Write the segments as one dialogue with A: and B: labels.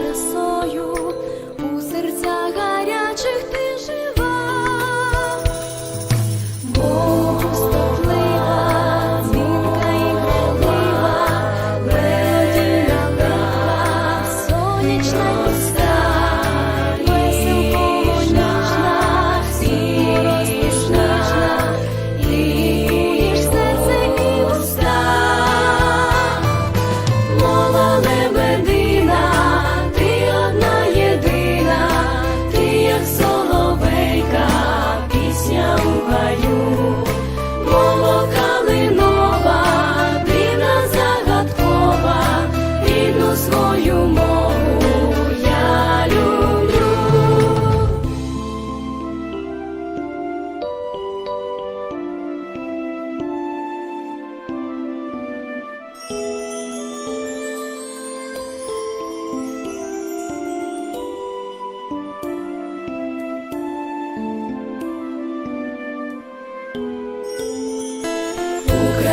A: the soul.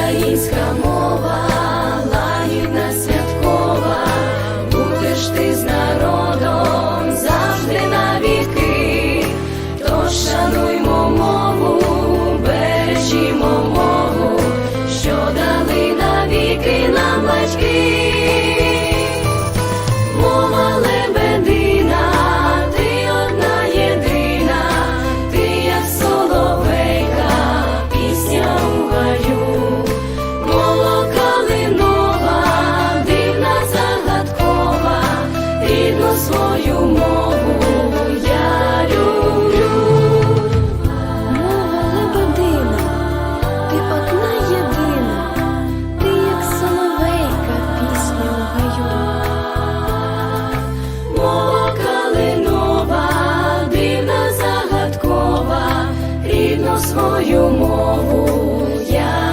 A: Українська мова, лагідна святкова, будеш ти з народом завжди на віки, то шануймо мову, бережімо мову, що дали навіки нам батьки. свою мову я.